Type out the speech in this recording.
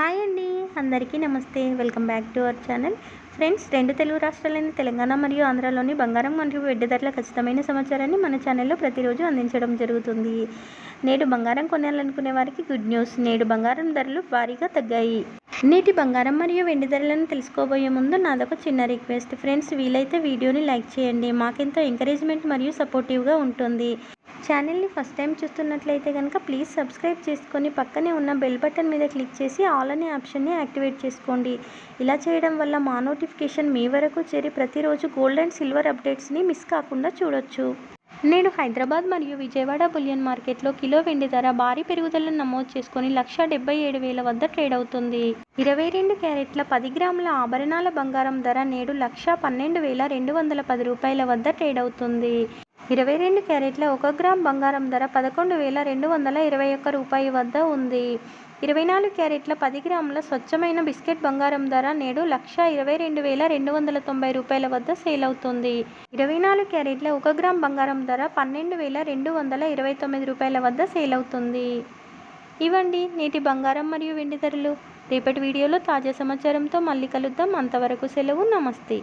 Hi అండి అందరికీ నమస్తే. Welcome back to our channel. Friends రెండు తెలుగు రాష్ట్రాలైన తెలంగాణ మరియు ఆంధ్రాలోని బంగారం మరియు వెడ్డి ధరల ఖచ్చితమైన సమాచారాన్ని మన ఛానల్లో ప్రతిరోజు అందించడం జరుగుతుంది. నేడు బంగారం కొనాలనుకునే వారికి గుడ్ న్యూస్. నేడు బంగారం ధరలు భారీగా తగ్గాయి. నేటి బంగారం మరియు వెండి ధరలను తెలుసుకోబోయే ముందు నాదొక చిన్న రిక్వెస్ట్. ఫ్రెండ్స్ వీలైతే వీడియోని లైక్ చేయండి. మాకెంతో ఎంకరేజ్మెంట్ మరియు సపోర్టివ్గా ఉంటుంది. ఛానల్ని ఫస్ట్ టైం చూస్తున్నట్లయితే కనుక ప్లీజ్ సబ్స్క్రైబ్ చేసుకొని పక్కనే ఉన్న బెల్ బటన్ మీద క్లిక్ చేసి ఆల్ అనే ఆప్షన్ని యాక్టివేట్ చేసుకోండి. ఇలా చేయడం వల్ల మా నోటిఫికేషన్ మీ వరకు చేరి ప్రతిరోజు గోల్డ్ అండ్ సిల్వర్ అప్డేట్స్ని మిస్ కాకుండా చూడొచ్చు. నేడు హైదరాబాద్ మరియు విజయవాడ బులియన్ మార్కెట్లో కిలో వెండి ధర భారీ పెరుగుదలను నమోదు చేసుకొని లక్ష డెబ్బై ఏడు వేల వద్ద ట్రేడ్ అవుతుంది. ఇరవై రెండు క్యారెట్ల పది గ్రాముల ఆభరణాల బంగారం ధర నేడు లక్ష పన్నెండు వేల రెండు వందల పది రూపాయల వద్ద ట్రేడ్ అవుతుంది. ఇరవై రెండు క్యారెట్ల ఒక గ్రామ్ బంగారం ధర పదకొండు వేల రెండు వందల ఇరవై ఒక్క రూపాయి వద్ద ఉంది. ఇరవై నాలుగు క్యారెట్ల పది గ్రాముల స్వచ్ఛమైన బిస్కెట్ బంగారం ధర నేడు లక్ష ఇరవై రెండు వేల రెండు వందల తొంభై రూపాయల వద్ద సేల్ అవుతుంది. ఇరవై నాలుగు క్యారెట్ల ఒక గ్రామ్ బంగారం ధర పన్నెండు వేల రెండు వందల ఇరవై తొమ్మిది రూపాయల వద్ద సేల్ అవుతుంది. ఇవండి నేటి బంగారం మరియు వెండి ధరలు. రేపటి వీడియోలో తాజా సమాచారంతో మళ్ళీ కలుద్దాం. అంతవరకు సెలవు. నమస్తే.